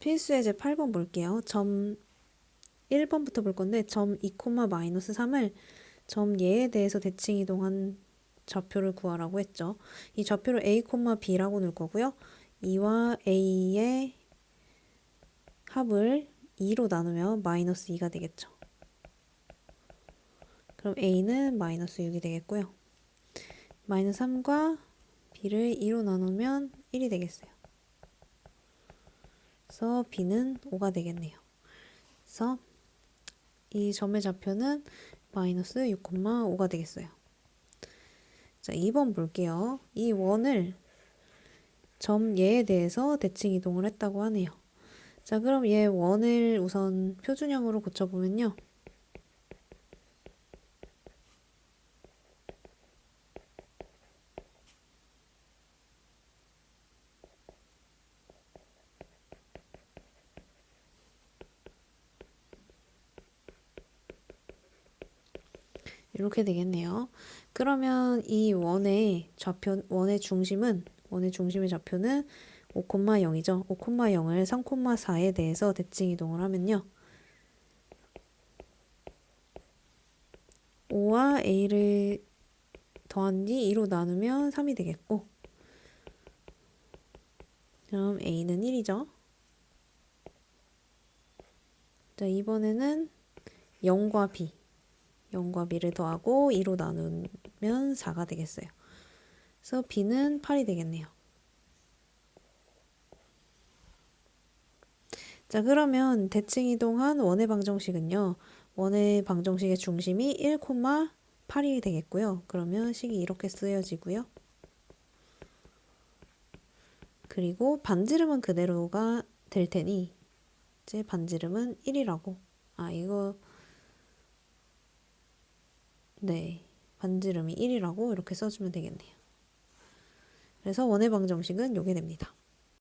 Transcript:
필수 예제 8번 볼게요. 점 1번부터 볼 건데 점 2, 마이너스 3을 점 예에 대해서 대칭 이동한 좌표를 구하라고 했죠. 이 좌표를 a, b라고 넣을 거고요. 2와 a의 합을 2로 나누면 마이너스 2가 되겠죠. 그럼 a는 마이너스 6이 되겠고요. 마이너스 3과 b를 2로 나누면 1이 되겠어요. 그래서 b는 5가 되겠네요. 그래서 이 점의 좌표는 마이너스 6,5가 되겠어요. 자, 2번 볼게요. 이 원을 점 얘에 대해서 대칭 이동을 했다고 하네요. 자, 그럼 얘 원을 우선 표준형으로 고쳐보면요. 이렇게 되겠네요. 그러면 이 원의 좌표, 원의 중심은, 원의 중심의 좌표는 5,0이죠. 5,0을 3,4에 대해서 대칭 이동을 하면요. 5와 a를 더한 뒤 2로 나누면 3이 되겠고, 그럼 a는 1이죠. 자, 이번에는 0과 b. 0과 b를 더하고 2로 나누면 4가 되겠어요. 그래서 b는 8이 되겠네요. 자, 그러면 대칭 이동한 원의 방정식은요. 원의 방정식의 중심이 1,8이 되겠고요. 그러면 식이 이렇게 쓰여지고요. 그리고 반지름은 그대로가 될 테니 이제 반지름은 1이라고 아 이거 네, 반지름이 1이라고 이렇게 써주면 되겠네요. 그래서 원의 방정식은 요게 됩니다.